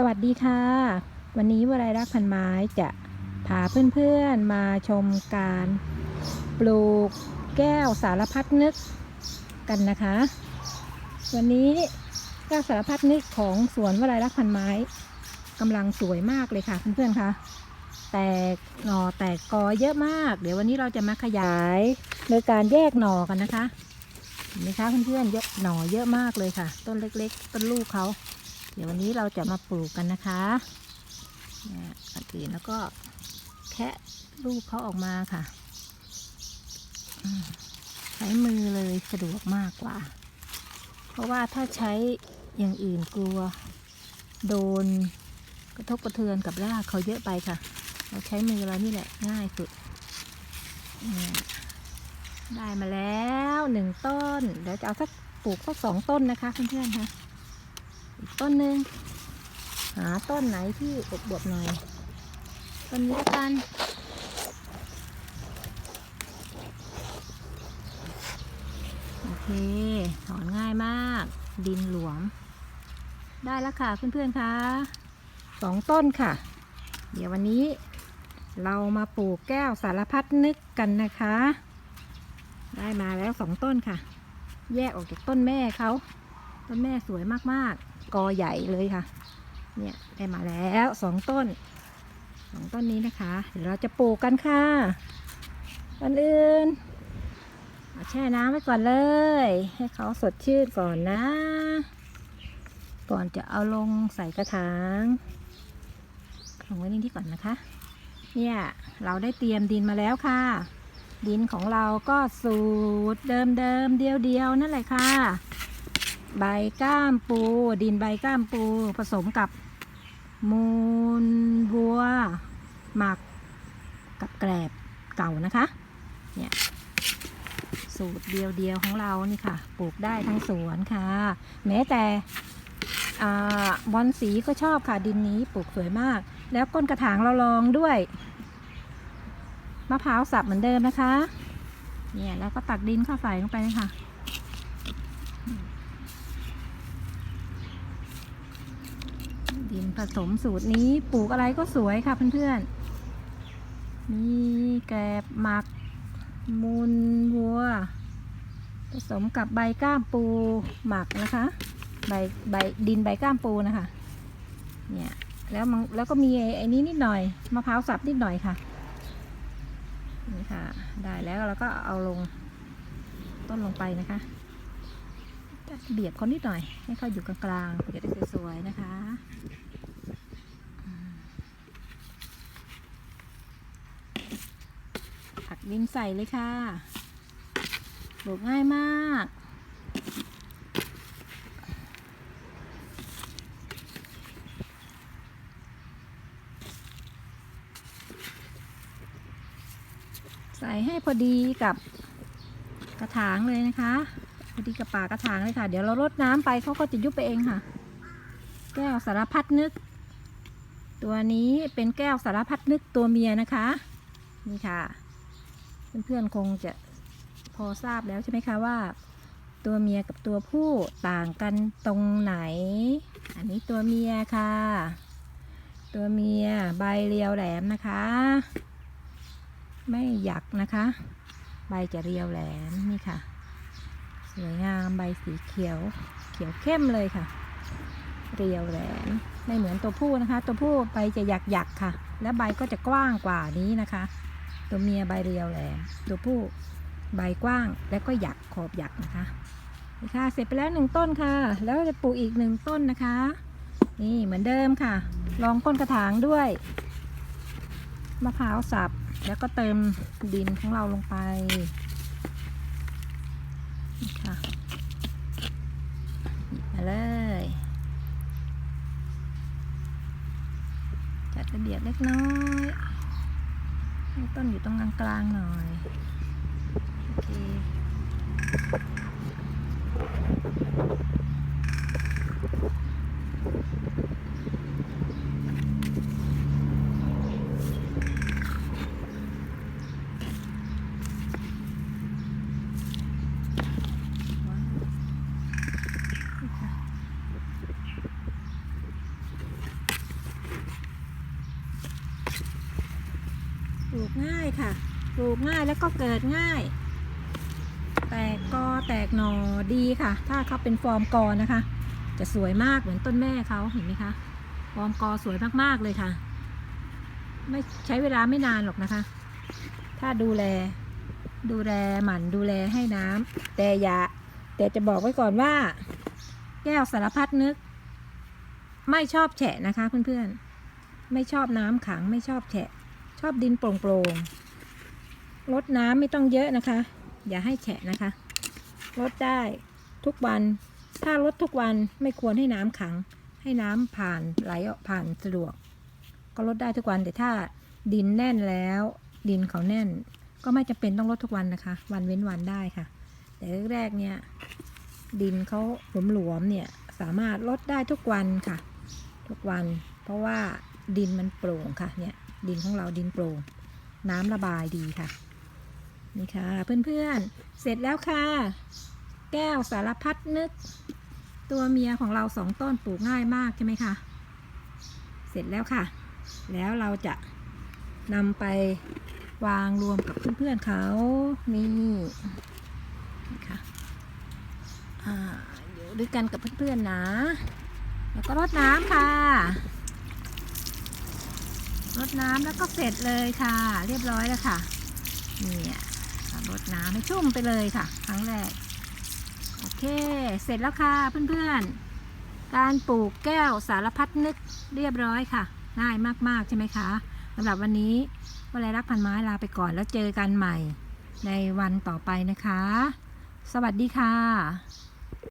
สวัสดีค่ะ วันนี้วลัยรักพันไม้จะพาเพื่อนๆมาชมการปลูกแก้วสารพัดนึกกันนะคะ วันนี้แก้วสารพัดนึกของสวนวลัยรักพันไม้กำลังสวยมากเลยค่ะเพื่อนๆคะแตกหน่อแตกกอเยอะมาก เดี๋ยววันนี้เราจะมาขยายโดยการแยกหน่อกันนะคะเห็นไหมคะเพื่อนๆเยอะหน่อเยอะมากเลยค่ะ ต้นเล็ก ๆ ต้นลูกเขา ดี๋ยววันนี้เราจะมาปลูกกันนะคะเนี่ยก่อนอื่นแล้วก็แคะลูกเขาออกมาค่ะ ใช้มือเลยสะดวกมากกว่า เพราะว่าถ้าใช้อย่างอื่นกลัว โดนกระทบกระเทือนกับรากเขาเยอะไปค่ะ เราใช้มือเรานี่แหละง่ายสุดเนี่ได้มาแล้วหนึ่งต้น เดี๋ยวจะเอาสักปลูกสักสองต้นนะคะเพื่อนๆค่ะ ต้นหนึ่งหาต้นไหนที่อบวบๆหน่อย ต้นนี้ละกัน โอเค ถอนง่ายมาก ดินหลวม ได้แล้วค่ะเพื่อนๆคะสองต้นค่ะ เดี๋ยววันนี้เรามาปลูกแก้วสารพัดนึกกันนะคะ ได้มาแล้วสองต้นค่ะ แยกออกจากต้นแม่เขา ต้นแม่สวยมากๆ กอใหญ่เลยค่ะ เนี่ยได้มาแล้วสองต้นสองต้นนี้นะคะ เดี๋ยวเราจะปลูกกันค่ะก่อนอื่นเอาแช่น้ำไว้ก่อนเลย ให้เขาสดชื่นก่อนนะ ก่อนจะเอาลงใส่กระถางลงไว้นี่ที่ก่อนนะคะ เนี่ยเราได้เตรียมดินมาแล้วค่ะ ดินของเราก็สูตรเดิมๆเดียวๆนั่นแหละค่ะ ใบก้ามปู ดินใบก้ามปู ผสมกับมูลวัว หมักกับแกลบเก่านะคะ เนี่ย สูตรเดียวๆของเรานี่ค่ะ ปลูกได้ทั้งสวนค่ะ แม้แต่บอลสีก็ชอบค่ะดินนี้ปลูกสวยมาก แล้วก้นกระถางเราลองด้วยมะพร้าวสับเหมือนเดิมนะคะ เนี่ยแล้วก็ตักดินเข้าใส่ลงไปเลยค่ะ ดินผสมสูตรนี้ปลูกอะไรก็สวยค่ะเพื่อนๆ มีแกลบหมัก มูลวัว ผสมกับใบก้ามปูหมักนะคะ ใบใบดินใบก้ามปูนะคะ เนี่ยแล้วมันแล้วก็มีไอ้นี้นิดหน่อยมะพร้าวสับนิดหน่อยค่ะนี่ค่ะ ได้แล้วเราก็เอาลงต้นลงไปนะคะ เบียดคนนิดหน่อย ให้เขาอยู่กลางๆจะได้สวยๆนะคะอืมตักดินใส่เลยค่ะปลูกง่ายมากใส่ให้พอดีกับกระถางเลยนะคะ พอดีกับปากระถางเลยค่ะ เดี๋ยวเรารดน้ำไปเขาก็จะยุบไปเองค่ะ แก้วสารพัดนึก ตัวนี้เป็นแก้วสารพัดนึกตัวเมียนะคะ นี่ค่ะ เพื่อนๆคงจะพอทราบแล้วใช่ไหมคะว่า ตัวเมียกับตัวผู้ต่างกันตรงไหน อันนี้ตัวเมียค่ะ ตัวเมียใบเรียวแหลมนะคะ ไม่หยักนะคะ ใบจะเรียวแหลมนี่ค่ะ วยงามใบสีเขียว เขียวเข้มเลยค่ะ เรียวแหลมไม่เหมือนตัวผู้นะคะ ตัวผู้ใบจะหยักหยักๆค่ะ และใบก็จะกว้างกว่านี้นะคะ ตัวเมียใบเรียวแหลมตัวผู้ใบกว้างและก็หยักขอบหยักนะคะนี่ค่ะเสร็จไปแล้วหนึ่งต้นค่ะ แล้วจะปลูกอีกหนึ่งต้นนะคะ นี่เหมือนเดิมค่ะ ลองก้นกระถางด้วยมะพร้าวสับแล้วก็เติมดินของเราลงไป นี่ค่ะหยิบมาเลย จัดระเบียบเล็กน้อยให้ต้นอยู่ตรงกลางๆหน่อย โอเคว้าวนี่ค่ะ ป ลูกง่ายค่ะ ปลูกง่ายแล้วก็เกิดง่าย แตกกอแตกหนอดีค่ะ ถ้าเขาเป็นฟอร์มกอนะคะ จะสวยมากเหมือนต้นแม่เขาเห็นไหมคะ ฟอร์มกอสวยมากๆเลยค่ะ ไม่ใช้เวลาไม่นานหรอกนะคะ ถ้าดูแล ดูแลหมั่นดูแลให้น้ำแต่อย่าแต่จะบอกไว้ก่อนว่า แก้วสารพัดนึก ไม่ชอบแฉะนะคะเพื่อนๆ ไม่ชอบน้ำขังไม่ชอบแฉะ ชอบดินโปร่งๆลดน้ำไม่ต้องเยอะนะคะ อย่าให้แฉะนะคะ ลดได้ทุกวัน ถ้าลดทุกวันไม่ควรให้น้ำขัง ให้น้ำผ่านไหลออกผ่านสะดวก ก็ลดได้ทุกวันแต่ถ้าดินแน่นแล้ว ดินเขาแน่น ก็ไม่จำเป็นต้องลดทุกวันนะคะ วันเว้นวันได้ค่ะ แต่แรกๆเนี่ยดินเขาหลวมๆเนี่ยสามารถลดได้ทุกวันค่ะ ทุกวัน เพราะว่าดินมันโปร่งค่ะเนี่ย ดินของเราดินโปร่งน้ำระบายดีค่ะ นี่ค่ะ เพื่อนๆ เสร็จแล้วค่ะ แก้วสารพัดนึก ตัวเมียของเราสองต้นปลูกง่ายมากใช่ไหมคะเสร็จแล้วค่ะ แล้วเราจะนำไปวางรวมกับเพื่อนๆเขานี่นี่ค่ะอ่าอยู่ด้วยกันกับเพื่อนๆนะ แล้วก็รดน้ำค่ะ รดน้ำแล้วก็เสร็จเลยค่ะ เรียบร้อยแล้วค่ะ เนี่ยรดน้ำให้ชุ่มไปเลยค่ะ ครั้งแรก โอเค เสร็จแล้วค่ะเพื่อนๆ การปลูกแก้วสารพัดนึกเรียบร้อยค่ะ ง่ายมากๆใช่ไหมคะสำหรับวันนี้วลัยรักพันไม้ลาไปก่อนแล้วเจอกันใหม่ในวันต่อไปนะคะ สวัสดีค่ะ